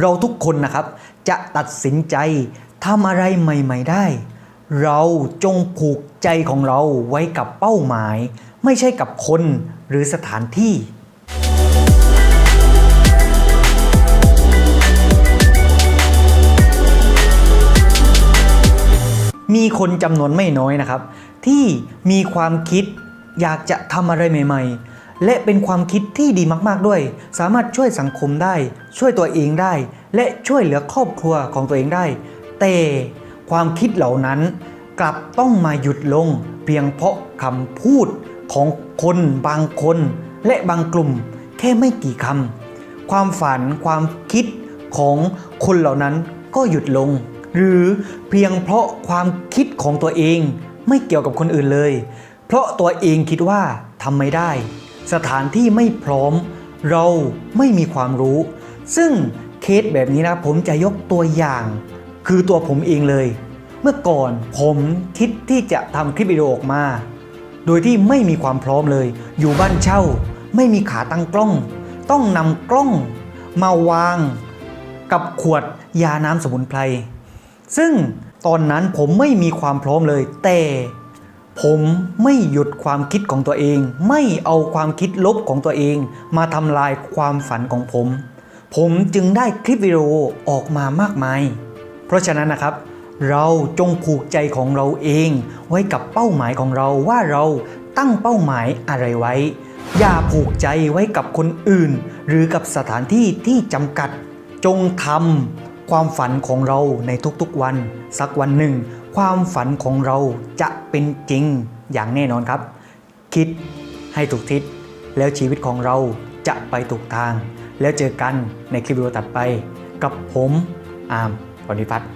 เราทุกคนนะครับ จะตัดสินใจทำอะไรใหม่ ๆได้ เราจงผูกใจของเราไว้กับเป้าหมาย ไม่ใช่กับคนหรือสถานที่มีคนจำนวนไม่น้อยนะครับ ที่มีความคิดอยากจะทำอะไรใหม่ ๆ และเป็นความคิดที่ดีมากๆด้วย สามารถช่วยสังคมได้ ช่วยตัวเองได้ และช่วยเหลือครอบครัวของตัวเองได้ แต่ความคิดเหล่านั้น กลับต้องมาหยุดลง เพียงเพราะคำพูดของคนบางคน และบางกลุ่มแค่ไม่กี่คำความฝันความคิดของคนเหล่านั้นก็หยุดลง หรือเพียงเพราะความคิดของตัวเองไม่เกี่ยวกับคนอื่นเลย เพราะตัวเองคิดว่าทำไม่ได้ สถานที่ไม่พร้อม เราไม่มีความรู้ ซึ่งเคสแบบนี้นะผมจะยกตัวอย่าง คือตัวผมเองเลย เมื่อก่อนผมคิดที่จะทำคลิปวิดีโอออกมา โดยที่ไม่มีความพร้อมเลย อยู่บ้านเช่า ไม่มีขาตั้งกล้อง ต้องนำกล้องมาวางกับขวดยาน้ำสมุนไพร ซึ่งตอนนั้นผมไม่มีความพร้อมเลย แต่ ผมไม่หยุดความคิดของตัวเอง ไม่เอาความคิดลบของตัวเอง มาทำลายความฝันของผม ผมจึงได้คลิปวิดีโอออกมามากมาย เพราะฉะนั้นนะครับ เราจงผูกใจของเราเอง ไว้กับเป้าหมายของเราว่าเราตั้งเป้าหมายอะไรไว้ อย่าผูกใจไว้กับคนอื่น หรือกับสถานที่ที่จำกัด จงทำ ความฝันของเราในทุกๆวัน สักวันหนึ่ง ความฝันของเราจะเป็นจริงอย่างแน่นอนครับ คิดให้ถูกทิศ แล้วชีวิตของเราจะไปถูกทาง แล้วเจอกันในคลิปวิดีโอตัดไป กับผมอาร์มปณิพัฒน์